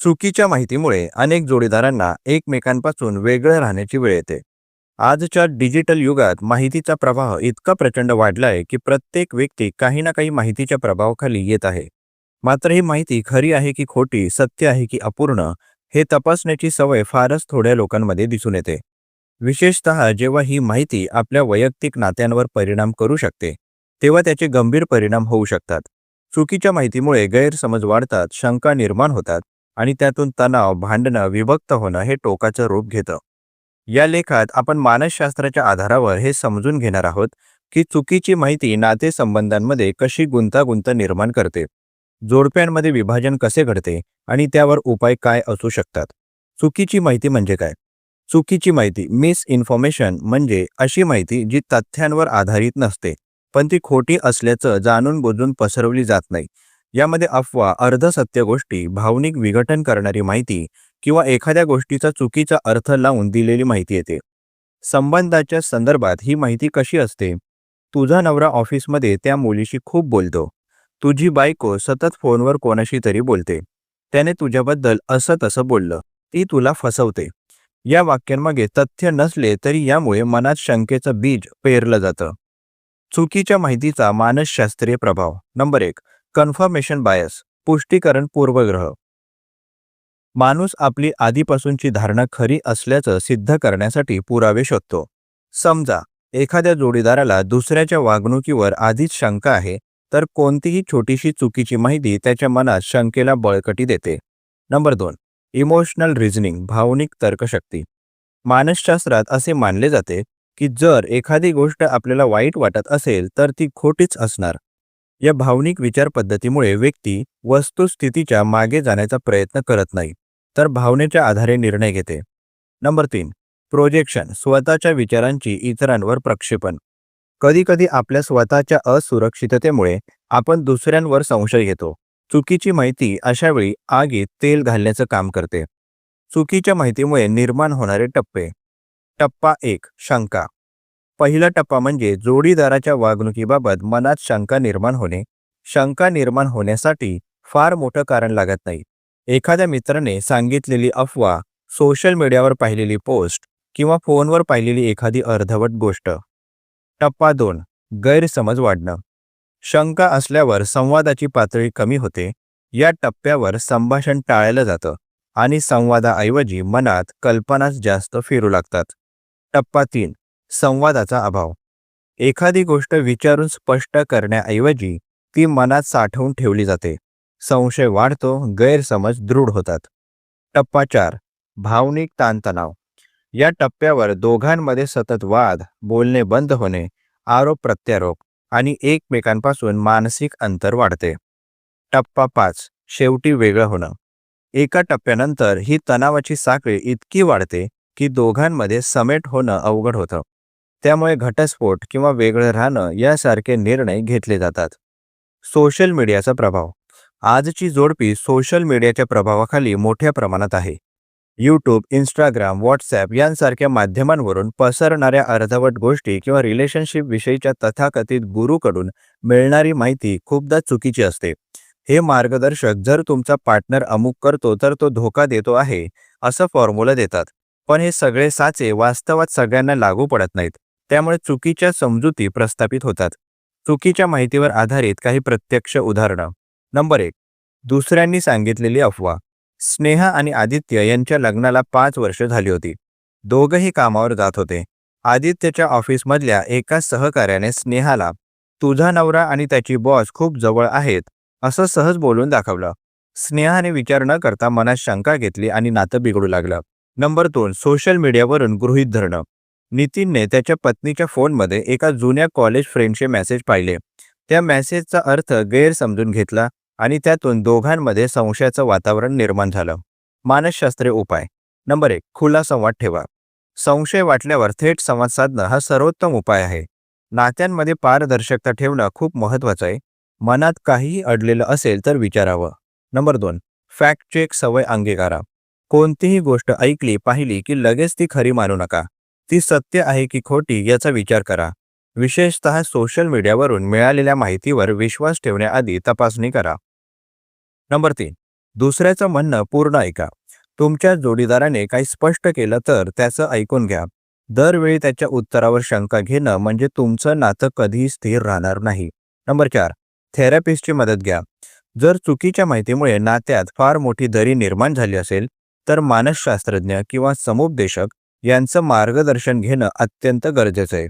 चुकीच्या माहितीमुळे अनेक जोडीदारांना एकमेकांपासून वेगळं राहण्याची वेळ येते. आजच्या डिजिटल युगात माहितीचा प्रवाह इतका प्रचंड वाढलाय की प्रत्येक व्यक्ती काही ना काही माहितीच्या प्रभावाखाली येत आहे. मात्र ही माहिती खरी आहे की खोटी सत्य आहे की अपूर्ण हे तपासण्याची सवय फारच थोड्या लोकांमध्ये दिसून येते. विशेषतः जेव्हा ही माहिती आपल्या वैयक्तिक नात्यांवर परिणाम करू शकते तेव्हा त्याचे गंभीर परिणाम होऊ शकतात. चुकीच्या माहितीमुळे गैरसमज वाढतात शंका निर्माण होतात. आणि त्यातून तणाव भांडणं विभक्त होणं हे टोकाचं रूप घेतं. या लेखात आपण मानसशास्त्राच्या आधारावर हे समजून घेणार आहोत की चुकीची माहिती नातेसंबंधांमध्ये कशी गुंतागुंत निर्माण करते जोडप्यांमध्ये विभाजन कसे घडते आणि त्यावर उपाय काय असू शकतात. चुकीची माहिती म्हणजे काय? चुकीची माहिती मिस इन्फॉर्मेशन म्हणजे अशी माहिती जी तथ्यांवर आधारित नसते पण ती खोटी असल्याचं जाणून बुजून पसरवली जात नाही. यामध्ये अफवा अर्धसत्य गोष्टी भावनिक विघटन करणारी माहिती किंवा एखाद्या गोष्टीचा चुकीचा अर्थ लावून दिलेली माहिती येते. संबंधाच्या संदर्भात ही माहिती कशी असते? तुझा नवरा ऑफिसमध्ये त्या मुलीशी खूप बोलतो. तुझी बायको सतत फोनवर कोणाशी तरी बोलते. त्याने तुझ्याबद्दल असं तसं बोललं ती तुला फसवते. या वाक्यांमागे तथ्य नसले तरी यामुळे मनात शंकेचं बीज पेरलं जातं. चुकीच्या माहितीचा मानसशास्त्रीय प्रभाव. नंबर एक कन्फर्मेशन बायस पुष्टीकरण पूर्वग्रह. माणूस आपली आधीपासूनची धारणा खरी असल्याचं सिद्ध करण्यासाठी पुरावे शोधतो. समजा एखाद्या जोडीदाराला दुसऱ्याच्या वागणुकीवर आधीच शंका आहे तर कोणतीही छोटीशी चुकीची माहिती त्याच्या मनात शंकेला बळकटी देते. नंबर दोन इमोशनल रिझनिंग भावनिक तर्कशक्ती. मानसशास्त्रात असे मानले जाते की जर एखादी गोष्ट आपल्याला वाईट वाटत असेल तर ती खोटीच असणार. या भावनिक विचारपद्धतीमुळे व्यक्ती वस्तुस्थितीच्या मागे जाण्याचा प्रयत्न करत नाही तर भावनेच्या आधारे निर्णय घेते. नंबर तीन प्रोजेक्शन स्वतःच्या विचारांची इतरांवर प्रक्षेपण. कधीकधी आपल्या स्वतःच्या असुरक्षिततेमुळे आपण दुसऱ्यांवर संशय घेतो. चुकीची माहिती अशावेळी आगीत तेल घालण्याचं काम करते. चुकीच्या माहितीमुळे निर्माण होणारे टप्पे. टप्पा एक शंका. पहिला टप्पा म्हणजे जोडीदाराच्या वागणुकीबाबत मनात शंका निर्माण होणे. शंका निर्माण होण्यासाठी फार मोठं कारण लागत नाही. एखाद्या मित्राने सांगितलेली अफवा सोशल मीडियावर पाहिलेली पोस्ट किंवा फोनवर पाहिलेली एखादी अर्धवट गोष्ट. टप्पा दोन गैरसमज वाढणं. शंका असल्यावर संवादाची पातळी कमी होते. या टप्प्यावर संभाषण टाळलं जातं आणि संवादाऐवजी मनात कल्पनाच जास्त फिरू लागतात. टप्पा तीन संवादाचा अभाव. एखादी गोष्ट विचारून स्पष्ट करण्याऐवजी ती मनात साठवून ठेवली जाते. संशय वाढतो गैरसमज दृढ होतात. टप्पा चार भावनिक ताणतणाव. या टप्प्यावर दोघांमध्ये सतत वाद बोलणे बंद होणे आरोप प्रत्यारोप आणि एकमेकांपासून मानसिक अंतर वाढते. टप्पा पाच शेवटी वेगळं होणं. एका टप्प्यानंतर ही तणावाची साखळी इतकी वाढते की दोघांमध्ये समेट होणं अवघड होतं. त्यामुळे घटस्फोट किंवा वेगळं राहणं यासारखे निर्णय घेतले जातात. सोशल मीडियाचा प्रभाव. आजची जोडपी सोशल मीडियाच्या प्रभावाखाली मोठ्या प्रमाणात आहे. यूट्यूब इंस्टाग्राम व्हॉट्सॲप यांसारख्या माध्यमांवरून पसरणाऱ्या अर्धवट गोष्टी किंवा रिलेशनशिप विषयीच्या तथाकथित गुरूकडून मिळणारी माहिती खूपदा चुकीची असते. हे मार्गदर्शक जर तुमचा पार्टनर अमुक करतो तर तो धोका देतो आहे असं फॉर्म्युला देतात. पण हे सगळे साचे वास्तवात सगळ्यांना लागू पडत नाहीत. त्यामुळे चुकीच्या समजुती प्रस्थापित होतात. चुकीच्या माहितीवर आधारित काही प्रत्यक्ष उदाहरणं. नंबर एक दुसऱ्यांनी सांगितलेली अफवा. स्नेहा आणि आदित्य यांच्या लग्नाला पाच वर्ष झाली होती. दोघंही कामावर जात होते. आदित्यच्या ऑफिसमधल्या एका सहकार्याने स्नेहाला तुझा नवरा आणि त्याची बॉस खूप जवळ आहेत असं सहज बोलून दाखवलं. स्नेहाने विचार न करता मनात शंका घेतली आणि नातं बिघडू लागलं. नंबर दोन सोशल मीडियावरून गृहीत धरणं. नितीनने त्याच्या पत्नीच्या फोनमध्ये एका जुन्या कॉलेज फ्रेंडचे मेसेज पाहिले. त्या मेसेजचा अर्थ गैर समजून घेतला आणि त्यातून दोघांमध्ये संशयाचं वातावरण निर्माण झालं. मानसशास्त्रीय उपाय. नंबर एक खुला संवाद ठेवा. संशय वाटल्यावर थेट संवाद साधणं हा सर्वोत्तम उपाय आहे. नात्यांमध्ये पारदर्शकता ठेवणं खूप महत्त्वाचं आहे. मनात काहीही अडलेलं असेल तर विचारावं. नंबर दोन फॅक्ट चेक सवय अंगीकारा. कोणतीही गोष्ट ऐकली पाहिली की लगेच ती खरी मानू नका. ती सत्य आहे की खोटी याचा विचार करा. विशेषतः सोशल मीडियावरून मिळालेल्या माहितीवर विश्वास ठेवण्याआधी तपासणी करा. नंबर तीन. दुसऱ्याचं म्हणणं पूर्ण ऐका. तुमच्या जोडीदाराने काही स्पष्ट केलं तर त्याचं ऐकून घ्या. दरवेळी त्याच्या उत्तरावर शंका घेणं म्हणजे तुमचं नातं कधीही स्थिर राहणार नाही. नंबर चार. थेरपिस्टची मदत घ्या. जर चुकीच्या माहितीमुळे नात्यात फार मोठी दरी निर्माण झाली असेल तर मानसशास्त्रज्ञ किंवा समुपदेशक यांचं मार्गदर्शन घेणं अत्यंत गरजेचं आहे.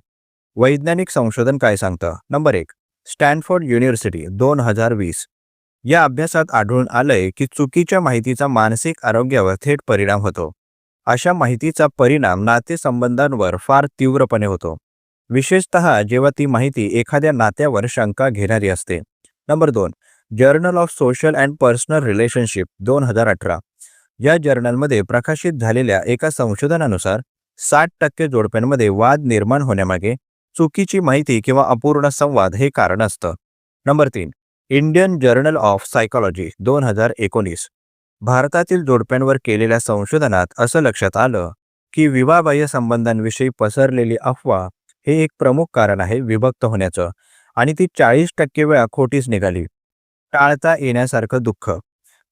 वैज्ञानिक संशोधन काय सांगतं? नंबर एक स्टॅनफोर्ड युनिव्हर्सिटी दोन हजार वीस. या अभ्यासात आढळून आलंय की चुकीच्या माहितीचा मानसिक आरोग्यावर थेट परिणाम होतो. अशा माहितीचा परिणाम नातेसंबंधांवर फार तीव्रपणे होतो. विशेषतः जेव्हा ती माहिती एखाद्या नात्यावर शंका घेणारी असते. नंबर दोन journal of social and personal relationship दोन हजार अठरा. या जर्नलमध्ये प्रकाशित झालेल्या एका संशोधनानुसार साठ टक्के जोडप्यांमध्ये वाद निर्माण होण्यामागे चुकीची माहिती किंवा अपूर्ण संवाद हे कारण असतं. नंबर तीन इंडियन जर्नल ऑफ सायकॉलॉजी दोन हजार एकोणीस. भारतातील जोडप्यांवर केलेल्या संशोधनात असं लक्षात आलं की विवाहबाह्य संबंधांविषयी पसरलेली अफवा हे एक प्रमुख कारण आहे विभक्त होण्याचं आणि ती चाळीस टक्के वेळा खोटीच निघाली. टाळता येण्यासारखं दुःख.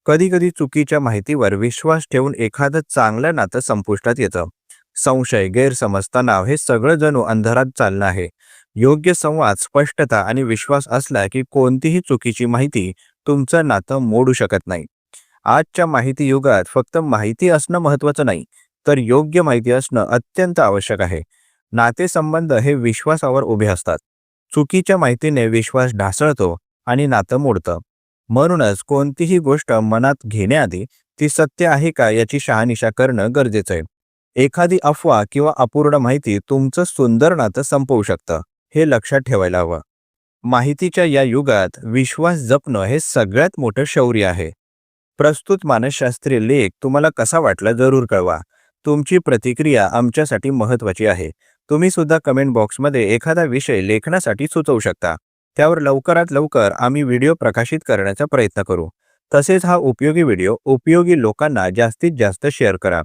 कधी कधी चुकीच्या माहितीवर विश्वास ठेवून एखादं चांगलं नातं संपुष्टात येतं. संशय गैरसमज तणाव हे सगळं जणू अंधारात चालणं आहे. योग्य संवाद स्पष्टता आणि विश्वास असला की कोणतीही चुकीची माहिती तुमचं नातं मोडू शकत नाही. आजच्या माहिती युगात फक्त माहिती असणं महत्त्वाचं नाही तर योग्य माहिती असणं अत्यंत आवश्यक आहे. नातेसंबंध हे विश्वासावर उभे असतात. चुकीच्या माहितीने विश्वास ढासळतो आणि नातं मोडतं. म्हणूनच कोणतीही गोष्ट मनात घेण्याआधी ती सत्य आहे का याची शहानिशा करणं गरजेचं आहे. एखादी अफवा किंवा अपूर्ण माहिती तुमचं सुंदर नातं संपवू शकतं हे लक्षात ठेवायला हवं. माहितीच्या या युगात विश्वास जपणं हे सगळ्यात मोठं शौर्य आहे. प्रस्तुत मानसशास्त्रीय लेख तुम्हाला कसा वाटला जरूर कळवा. तुमची प्रतिक्रिया आमच्यासाठी महत्त्वाची आहे. तुम्ही सुद्धा कमेंट बॉक्समध्ये एखादा विषय लेखनासाठी सुचवू शकता. त्यावर लवकरात लवकर आम्ही व्हिडिओ प्रकाशित करण्याचा प्रयत्न करू. तसेच हा उपयोगी व्हिडिओ उपयोगी लोकांना जास्तीत जास्त शेअर करा.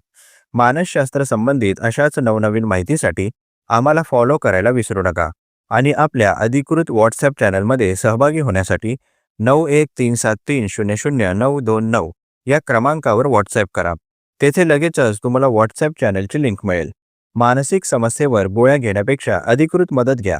मानसशास्त्र संबंधित अशाच नवनवीन माहितीसाठी आम्हाला फॉलो करायला विसरू नका. आणि आपल्या अधिकृत व्हॉट्सॲप चॅनलमध्ये सहभागी होण्यासाठी नऊ एक तीन सात तीन शून्य शून्य नऊ दोन नऊ या क्रमांकावर व्हॉट्सॲप करा. तेथे लगेचच तुम्हाला व्हॉट्सॲप चॅनलची लिंक मिळेल. मानसिक समस्येवर गोळ्या घेण्यापेक्षा अधिकृत मदत घ्या.